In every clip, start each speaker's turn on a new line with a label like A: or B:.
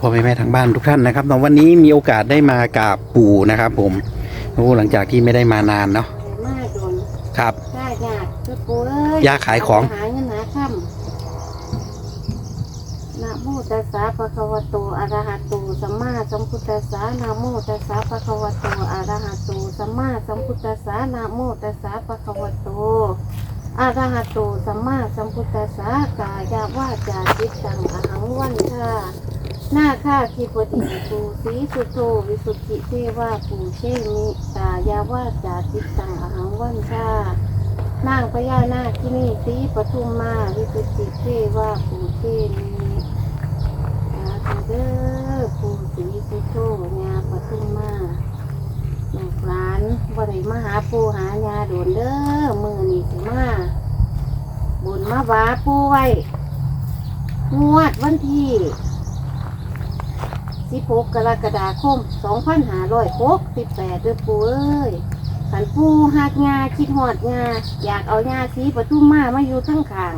A: พ่อพ่อแม่แม่ทางบ้านทุกท่านนะครับวันนี้มีโอกาสได้มากราบปู่นะครับผมโอ้หลังจากที่ไม่ได้มานานเนาะ
B: มาโดน
A: ครับ
B: ได้ยากคือปูเอ้ย
A: ยากขายของ
B: หาเงินหาค่ำนะโมตัสสะภะคะวะโตอะระหะโตสัมมาสัมพุทธัสสะนะโมตัสสะภะคะวะโตอะระหะโตสัมมาสัมพุทธัสสะนะโมตัสสะภะคะวะโตอะระหะโตสัมมาสัมพุทธัสสะกายาวาจาจิตตังอหังวันค่ะ หน้าข้าที่ปฏิปูสีสุโธวิสุทธิเทวาปูเชมิตายาวาจาจิตตังอหังวันค่ะนางพญานาคที่นี่สีปทุมมาวิสุทธิเทวาปูเชมิสาเด้อปูสีสุโธญาปทุมมาลูกหลานบ่ได้มาหาปูหายาโดนเด้อมือนี่สิมาบุญมาบาปูไว้งวดวันที่ 16กรกฎาคม2568เด้อปูเอ้ยขันปูหักงาคิดหอดงาอยากเอางาสีปทุมมามาอยู่ทั้งข้าง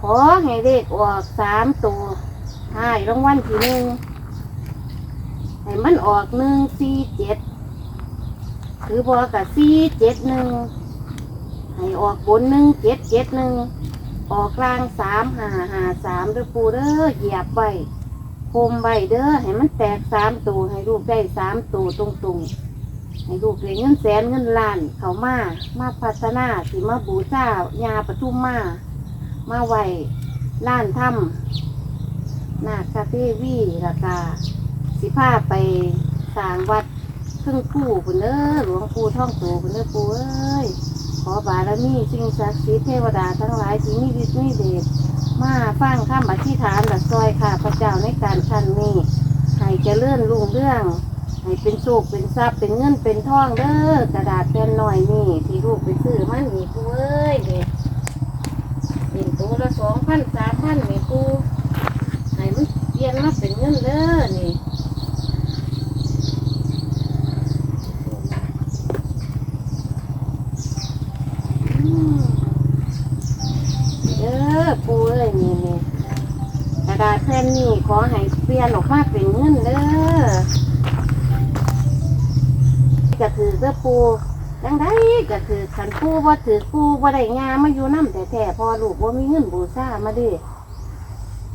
B: ขอให้เลขออกสามตัวท้ายรางวัลที่หนึ่งให้มันออกหนึ่งสี่เจ็ดหรือบอกกับสี่เจ็ดหนึ่งให้ออกบนหนึ่งเจ็ดเจ็ดหนึ่งออกกลางสามหาหาสามเด้อปูเด้อเหยียบไว้ โคมใบเด้อให้มันแตกสามตัวให้ลูกได้สามตัวตรงๆให้ลูกได้เงินแสนเงินล้าน เขามามาพัฒนาสิมาบูชายาปทุมมา มาไหวล้านถ้ำนาคาเทวีราคาสิพาไปสร้างวัดครึ่งคู่พุ่นเด้อหลวงปู่ท่องโตพุ่นเด้อปู่เอ้ยขอบารมีสิ่งศักดิ์สิทธิ์เทวดาทั้งหลายที่มีฤทธิ์มีเดช มาฟังคำอธิษฐานและซอยค่ะ พระเจ้าในการชั้นนี้ให้เจริญรุ่งเรื่องให้เป็นโชคเป็นทรัพย์เป็นเงินเป็นทองเด้อกระดาษแผ่นหน่อยนี่ที่ลูกไปซื้อมันนี่กูเอ้ยนี่เป็นตัวละสองพันสามพันนี่กูให้มันเปลี่ยนมาเป็นเงินเด้อนี่อืม เด้อปู เอ้ยนี่นี่กระดาษแผ่นนี้ขอให้เปลี่ยนออกมาเป็นเงินเด้อก็ถือเด้อปูจังได้ก็ถือขันปูว่าถือปูว่าได้งามมาอยู่น้ำแต่แท้พอลูกว่ามีเงินบูชามาดิ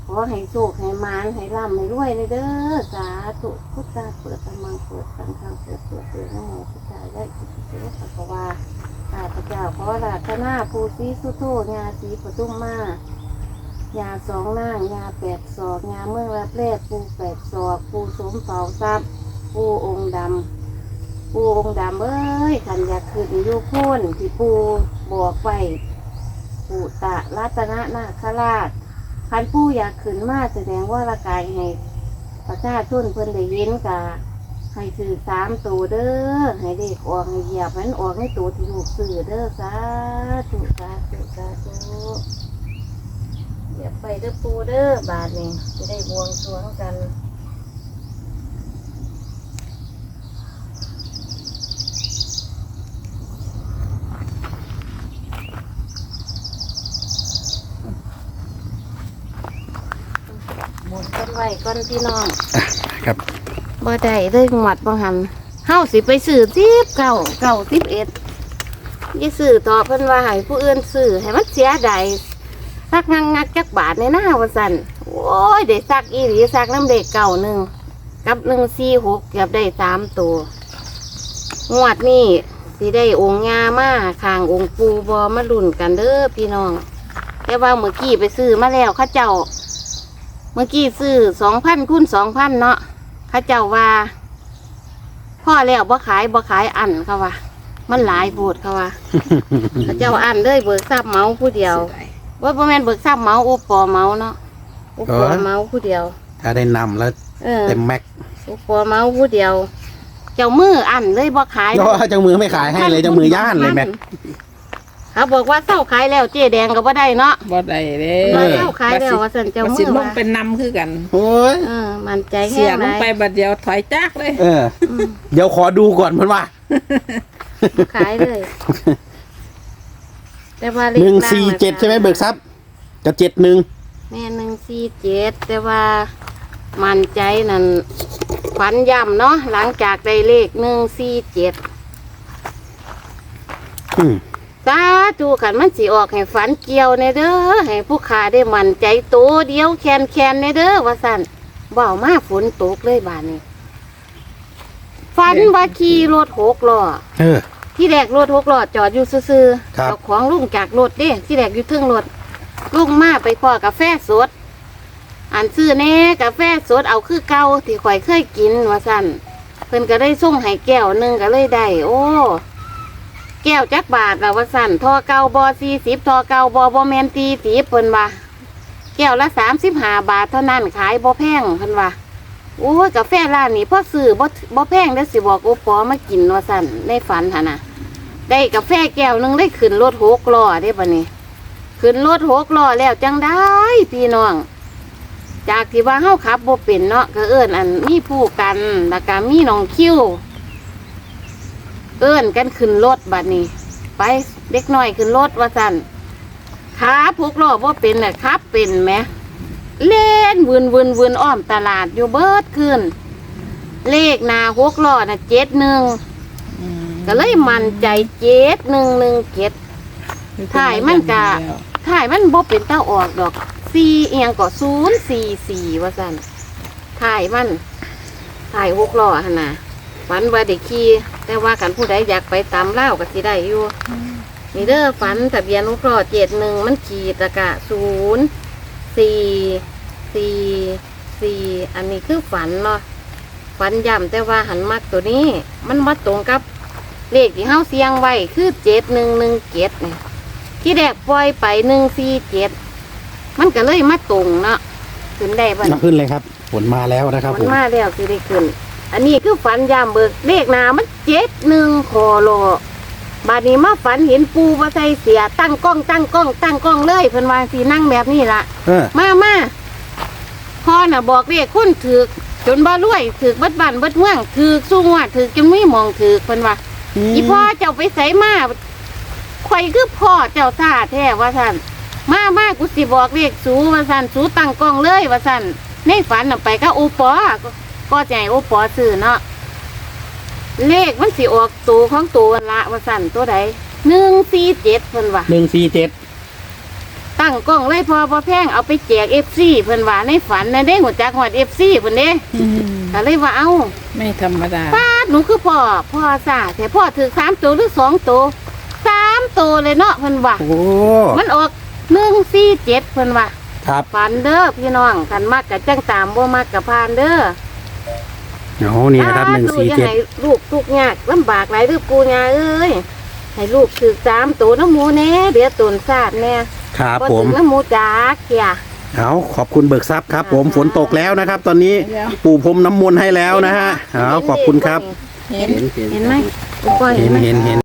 B: ขอให้โชคให้มานให้ร่ำให้รวยเลยเด้อสาธุพุทธาเปิดตะมังเปิดสังฆังเปิดเปิดเปิดนะโมพุทธายะอิติปิโสภะคะวาข้าพเจ้าขอราธนาภูสีสุโธญาสีปทุมมา ยาสองนางยาแปดศอกยาเมืองรับแรกปูแปดศอกปูสมเป่าทรัพย์ปูองค์ดำปูองค์ดำเอ้ยขันอยากขึ้นอยู่โพ้นที่ปูบอกไว้ปูตะรัตนนาคราชขันปูอยากขึ้นมาแสดงว่าละกายให้ประชาชนเพิ่นได้เห็นกาให้ซื้อสามตัวเด้อให้เด็กออกให้เหยียบมันออกให้ตัวที่ลูกซื้อเด้อสาธุสาธุสาธุ เหยียบไปเด้อปูเด้อบาทนี่จะได้บวงสรวงกันหมดกันไว้ก่อนพี่น้อง
A: ครับ
B: บ่ได้เลยหมดบ่หันเฮาสิไปซื้อสิบเก้าเก้าสิบเอ็ดยี่ซื้อต่อเพิ่นว่าให้ผู้อื่นซื้อให้มันเสียดาย สักงังงักจักบาทในหน้าว่าสั่นโอ้ยได้ซักอีหลีซักน้ำเด็กเก่าหนึ่งกับหนึ่งสี่หกเกือบได้สามตัวงวดนี้สิได้องค์งามาข้างองค์ปูบอมาลุ่นกันเด้อพี่น้องแต่ว่าเมื่อกี้ไปซื้อมาแล้วเข้าเจ้า เมื่อกี้ซื้อสองพันคูณสองพันเนาะเข้าเจ้าว่า พ่อแล้วบ่ขายบ่ขายอันเขาว่า มันหลายโบดเขาว่าเข้าเจ้าอันเลยเบิกทรัพย์เหมาผู้เดียว ว่าบ่แม่นเบิกทรัพย์เหมาโอปอเหมาเนาะโอปอเหมาผู้เดียว
A: ถ้าได้นำแล้ว
B: เออ
A: เต็มแม็ก
B: โอปอเหมาผู้เดียว เจ้ามืออันเลยบ่ขาย
A: เจ้าเจ้ามือไม่ขายให้เลยเจ้ามือย่านเลยแม็ก
B: เขาบอกว่าเศร้าขายแล้วเจ๊แดงก็บ่ได้เนาะ
C: บ่ได้เด้
A: เอ
B: ว่า
A: อ
B: เศร้าขายแล้วว่าซั่นเจ้า
C: บัด
B: มื
C: สิ
B: อ
C: ล
B: ว่าง
C: เป็นนำคือกัน
A: โอ้ย
B: เออมันใจ
C: เสี
B: แห้
C: ย
B: ง
C: ล
B: ไร
C: งไปบัดเดียวถอยจากเลย
A: เออ
B: อืม
A: เดี๋ยวขอดูก่อนเพื่อนว่า
B: ขายเลย แต่ว่าเลข
A: หนึ่ง
B: ล่า
A: สี่
B: น่ะ
A: เจ็ดใช่ไหมเบิกทรัพย์กับเจ็ดหนึ่ง
B: แม่หนึ่งสี่เจ็ดแต่ว่ามันใจนั่นฝันย่ำเนาะหลังจากได้เลขหนึ่งสี่เจ็ด
A: อืม
B: สาธุขันมันสิออกให้ฝันเกี่ยวในเด้อให้ผู้ขาได้มันใจโตเดียวแคนแคนในเด้อว่าสั่นเบามาฝนตกเลยบานนี้ฝันว่าขี่รถหกล้อ
A: เออ
B: ที่แรกรถหกล้อจอดอยู่ซื่อๆ
A: ครับ
B: เจ้าของลุงจากรถเด้ที่แรกอยู่เทึงรถลุงมาไปพอกาแฟสด อันซื้อแน่กาแฟสดเอาคือเก่าที่ข่อยเคยกินว่าสั่นเพิ่นก็ได้ส่งให้แก้วหนึงก็เลยได้โอ้ แก้วจักบาทละว่าสั่นทอเก่าบอสี่สิบทอเก่าบอบอแมนตีสีเพิ่นว่า แก้วละสามสิบห้าบาทเท่านั้นขายบอแพงเพิ่นว่า โอ้ยกาแฟร้านนี้พ่อซื้อบอบอแพงได้สิบอกโอปอมากินว่าสั่นในฝันหนนะได้กาแฟแก้วหนึงได้ขึ้นรถหกล้อได้ปะนี่ขึ้นรถหกล้อแล้วจังได้พี่น้อง จากที่ว่าเฮาขับบ่เป็นเนาะก็เอิ้นอันมีผู้กันแล้วก็มีน้องคิวเอิ้นกันขึ้นรถบัดนี้ ไปเด็กน้อยขึ้นรถว่าสั่นขาพกล้อบ่เป็นน่ะขับเป็นไหม เล่นวืนวืนวืนอ้อมตลาดอยู่เบิดขึ้น เลขหนาหกล้อน่ะเจ็ดหนึ่งก็เลยมั่นใจเจ็ดหนึ่งหนึ่งเจ็ดถ่ายมันกะถ่ายมันบ่เป็นเต้าออกดอกสี่เอียงก็ศูนย์สี่สี่ว่าสั่นถ่ายมันถ่ายหกล้อหั่นน่ะฝันว่าเด็กขี่แต่ว่ากันผู้ใดอยากไปตามเล่าวก็สิได้อยู่นี่เด้อฝันทะเบียนหกล้อเจ็ดหนึ่งมันขี่ตะกะศูนย์ สี่สี่สี่อันนี้คือฝันเนาะฝันย่ำแต่ว่าหันมักตัวนี้ มันมาตรงกับเลขที่เฮาเสียงไว้คือเจ็ดหนึ่งหนึ่งเจ็ดนี่ที่แรกปล่อยไปหนึ่งสี่เจ็ดมันก็เลยมาตรงเนาะขึ้นได้บ้า
A: มาขึ้นเลยครับฝนมาแล้วนะครับ
B: มั
A: ผ
B: น
A: ม
B: มาแล้วสิได้ขึ้น อันนี้คือฝันยามเบิกเลขหนามันเจ็ดหนึ่งคอโล บาดนี้มาฝันเห็นปูมาใส่เสียตั้งกล้องตั้งกล้องตั้งกล้องเลยเพิ่นวาสีนั่งแบบนี้ละ
A: เออ
B: มามาพ่อน่ะบอกเรียกคนถือกจนบ่รวยถือกเบัดบ้านเบัดเมืองถือกสูงว่าถือกจนไม่มองถือกเพิ่นว่าอีพ่อเจ้าไปใส่มาข่อยคือพ่อเจ้าท่าแท้ว่าสันมามากูสิบอกเรียกสูว่าสันสูตั้งกล้องเลยว่าสันในฝันน่ะไปก็โอปอก็ก็ใจโอปอซื้อเนาะ เลขมันสิออกตัวของตัวละว่าสันตัวใดหนึ่งสี่เจ็ดเพิ่นว่า
A: หนึ่งสี่เจ็ด
B: ตั้งกล้องเลยพอพอแพงเอาไปแจกเอฟซีเพิ่นว่าในฝันนะเด้หัวจักหัวเอฟซีเพิ่นเด้
C: อืม
B: ก็เลยว่าเอ้า
C: ไม่ธรรมดา
B: ป้าดหนูคือพ่อพ่อซาแต่พ่อถือสามตัวหรือสองตัวสามตัวเลยเนาะเพิ่นว่า
A: โอ้
B: มันออกหนึ่งสี่เจ็ดเพิ่นว่า
A: ครับ
B: ฝันเด้อพี่น้องกันมากกับจังตามบ่มากกับพานเด้อ
A: โอ้นี่นะครับหนึ่ง
B: ลูก
A: สี่
B: อย่า
A: เจ็ด
B: ให้ลูกทุกข์ยากลำบากหลายเด้อปูยาเอ้ยให้ลูกถือสามตัวน้ำหมูแน่เดี๋ยวตนซาดแน่
A: ครับ
B: บ่
A: ผ
B: ถึ
A: ม
B: งน้ำหมูจักเกีย
A: เอาขอบคุณเบิกทรัพย์ครับ ผมฝนตกแล้วนะครับ ตอนนี้
C: เดี๋ยว
A: ปู่พรมน้ำมนต์ให้แล้วนะฮะเอาขอบคุณครับ
C: เห็น
B: เห็นไหมลูกพ่อ
A: เห็
B: เห็น
A: น
B: ไหม
A: เห็นเห็น